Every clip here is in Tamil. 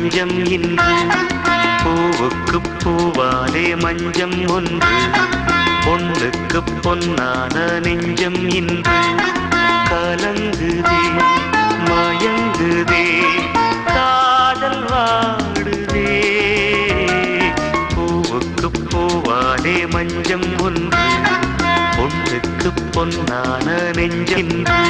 பொன்னான இன்று பூவுக்கு பூவாலே மஞ்சம் ஒன்று. பொண்ணுக்கு பொன்னான நெஞ்சம் இன்று கலங்குதே மயங்குதே காதல் வாடுதே. பூவுக்கு பூவாலே மஞ்சம் ஒன்று. பொண்ணுக்கு பொன்னான நெஞ்சம் இன்று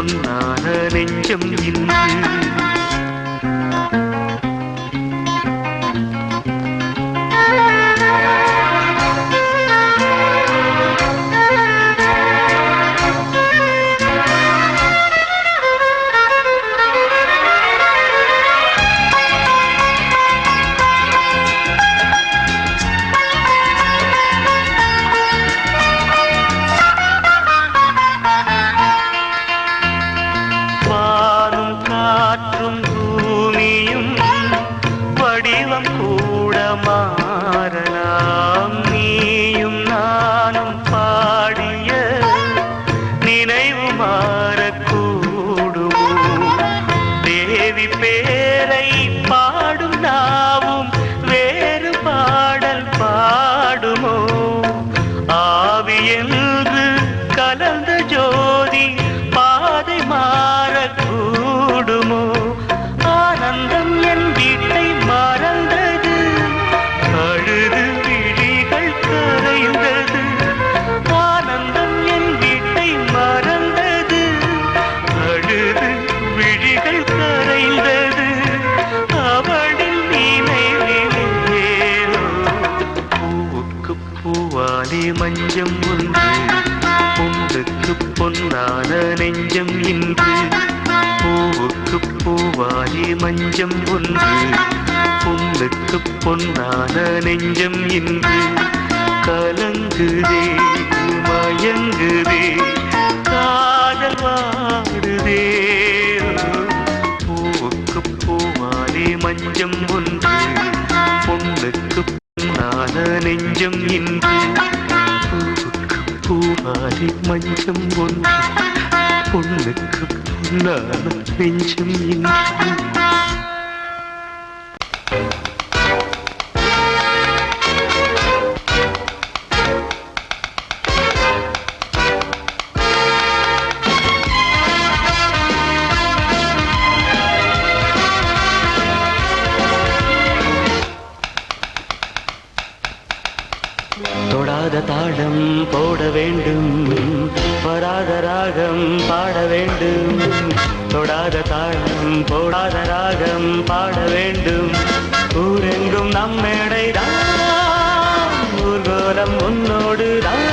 பொண்ணுக்கு பொன்னான நெஞ்சம் கலந்து ஜோ பொன்னான நெஞ்சம் இன்று. பூவுக்கு பூவாலே மஞ்சம் ஒன்று. பொண்ணுக்கு பொன்னான நெஞ்சம் இன்று. கலங்குதே மயங்குதே காதல் வாடுதே பூவுக்கு பூவாலே மஞ்சம் ஒன்று. பொண்ணுக்கு பொன்னான நெஞ்சம் இன்று. பூவாலே மஞ்சம் ஒன்று பொண்ணுக்கு பொன்னான நெஞ்சம் இன்று தாளம் போட வேண்டும். வராத ராகம் பாட வேண்டும். தொடாத தாளம் போடாத ராகம் பாட வேண்டும். ஊரெங்கும் நம்மேடைதான் ஊர்கோலம் உன்னோடுதான்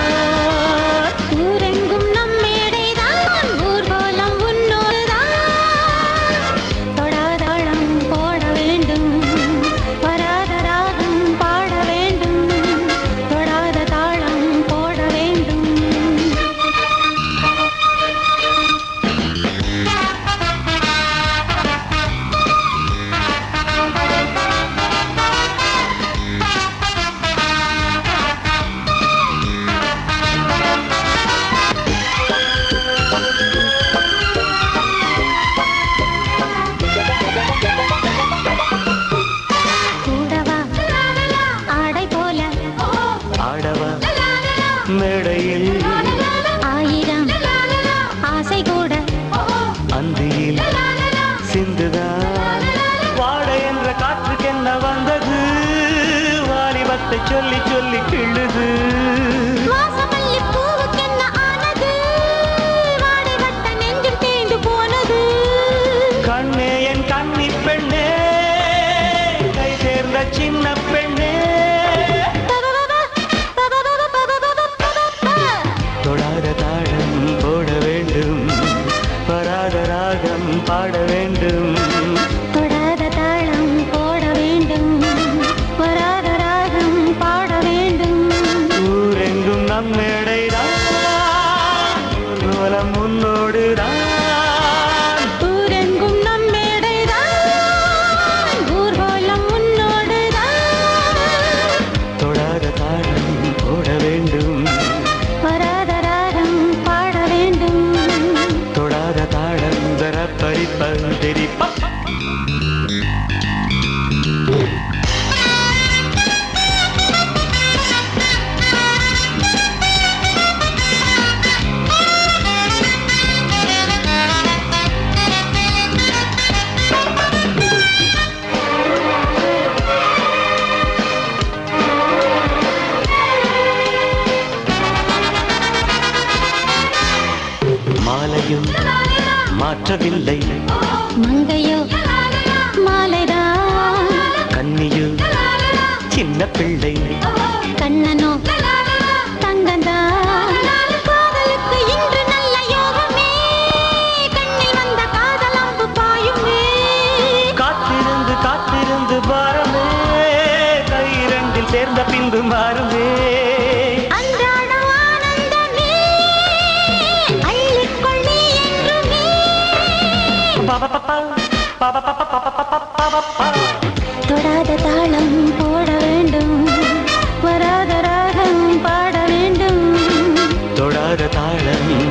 பிள்ளை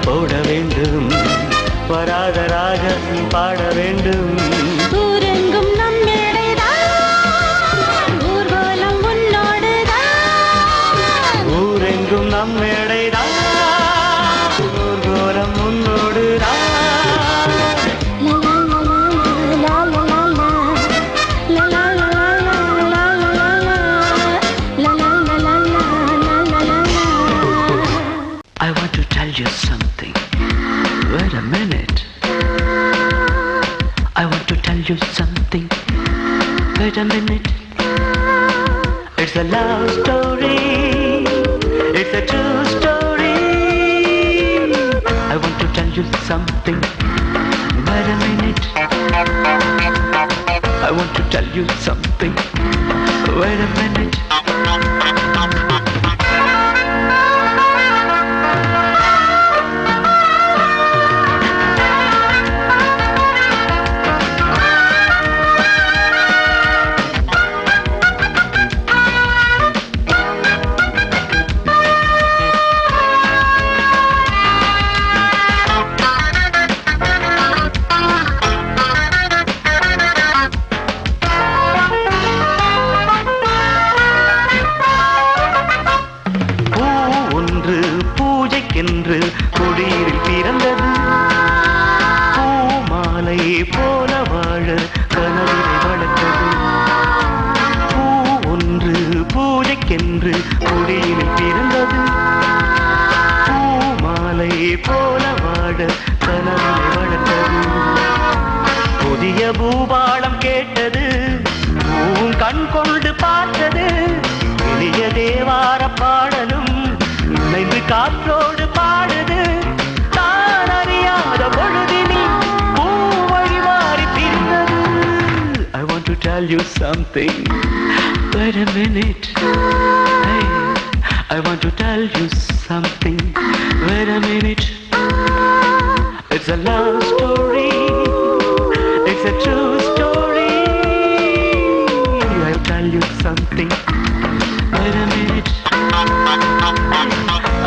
போட வேண்டும் வராத ராகம் பாட வேண்டும். done been tell you something. Wait a minute. Hey, I want to tell you something. Wait a minute. It's a love story. It's a true story. I'll tell you something. Wait a minute.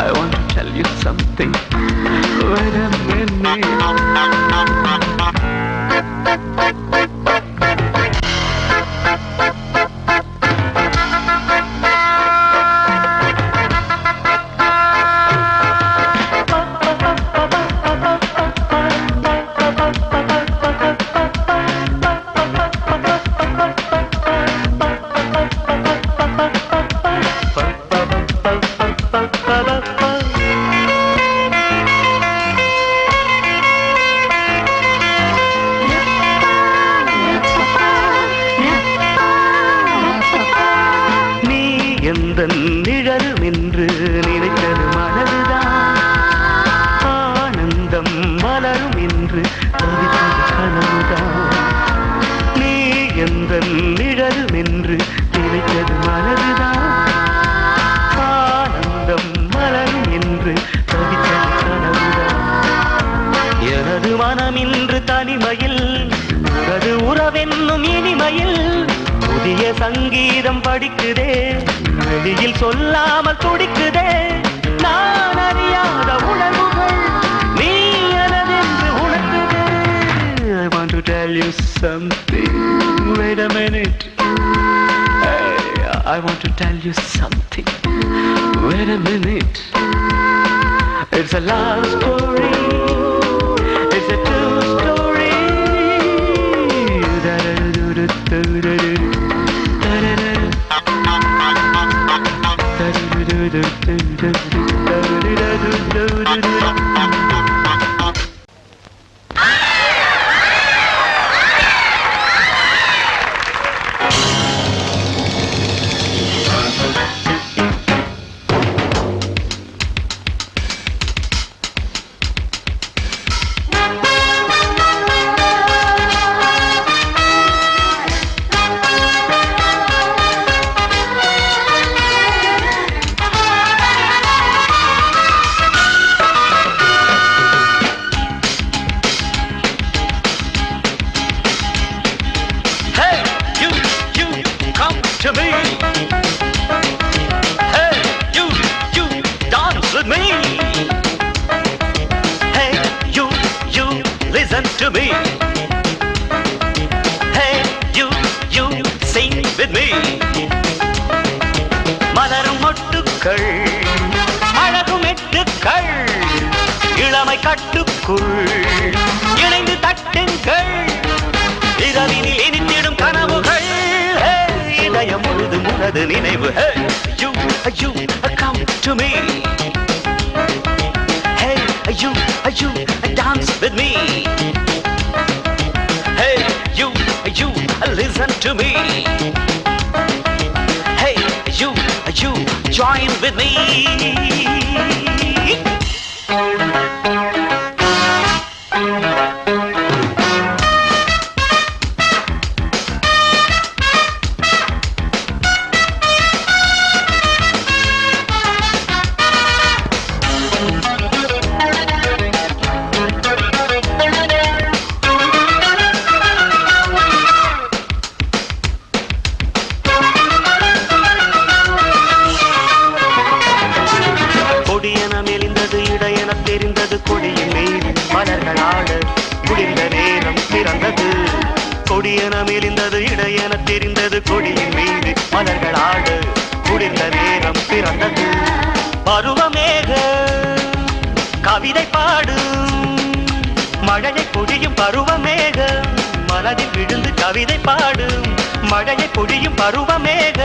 I want to tell you something. Wait a minute. படிக்குதே வெளியில் சொல்லாமல் துடிக்குதே நான் அறியாத உணர்வுகள் நீ எனதென்று உணர்த்துதே I want to tell you something wait a minute I want to tell you something wait a minute It's a love story It's a true story Hey, you, you, dance with me? Hey, you, you, listen to me? Hey, you, you, join with me கொடியன மெலிந்தது இடையென தெரிந்தது கொடியின் மீது மலர்கள் ஆட குடிந்த நேரம் பிறந்தது. பருவமேக கவிதை பாடு மழையை பொழியும் பருவமேக மனதில் விழுந்து கவிதை பாடும் மழையை பொழியும் பருவமேக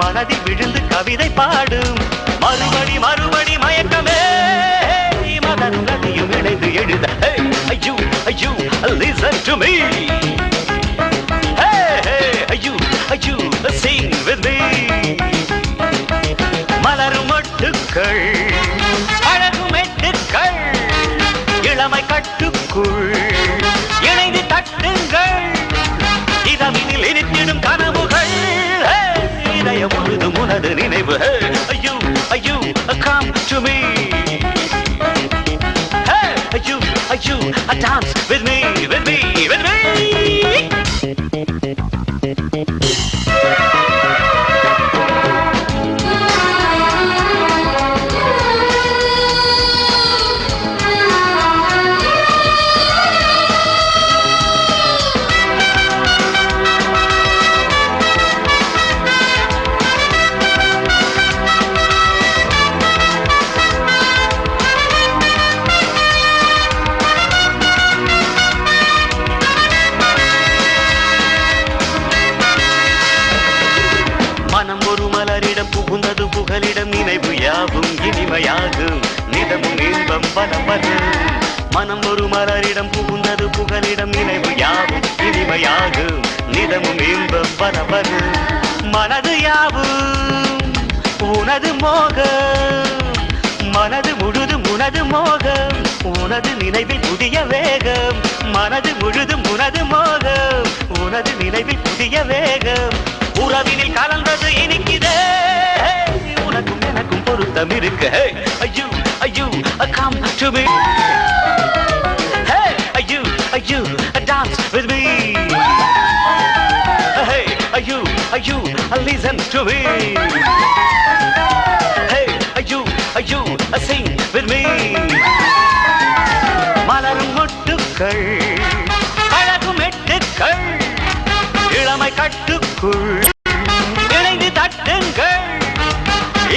மனதில் விழுந்து கவிதை பாடும். மறுபடி மறுபடி மயக்கமே மகனும் நதியும் இணைந்து எழுத. ஐயோ ஐயோ லிசன் டு மீ கட்டுக்குள். இணைந்து தட்டுங்கள். இதமினில் இனித்திடும் கனவுகள். இதய இதயம் முழுதும் உனது நினைவு. ஐயோ ஐயோ come to me. ஐயோ ஐயோ dance உனது மோகம். மனது முழுதும் உனது மோகம். உனது நினைவில் புதிய வேகம். மனது முழுதும் உனது மோகம். உனது நினைவில் புதிய வேகம். உறவினில் கலந்தது இனிக்குதே. உனக்கும் எனக்கும் பொருத்தம் இருக்கு. ஐயோ ஐயோ come to me. Hey, ஐயோ ஐயோ dance with me. ஐயோ ஐயோ listen to me. Hey, you, you, sing with me. மலரும் மொட்டுக்கள் அழகும் எட்டுக்கள் இளமை கட்டுக்குள் இணைந்து தட்டுங்கள்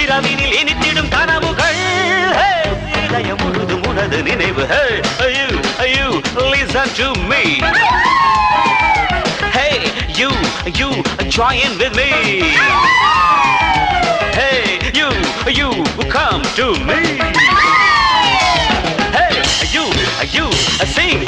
இரவினில் இனித்திடும் கனவுகள் Hey, இதயம் முழுதும் உனது நினைவு ஐயோ you, you, listen to me you, in with me. Hey, you, you, come to me. Hey, you, you, sing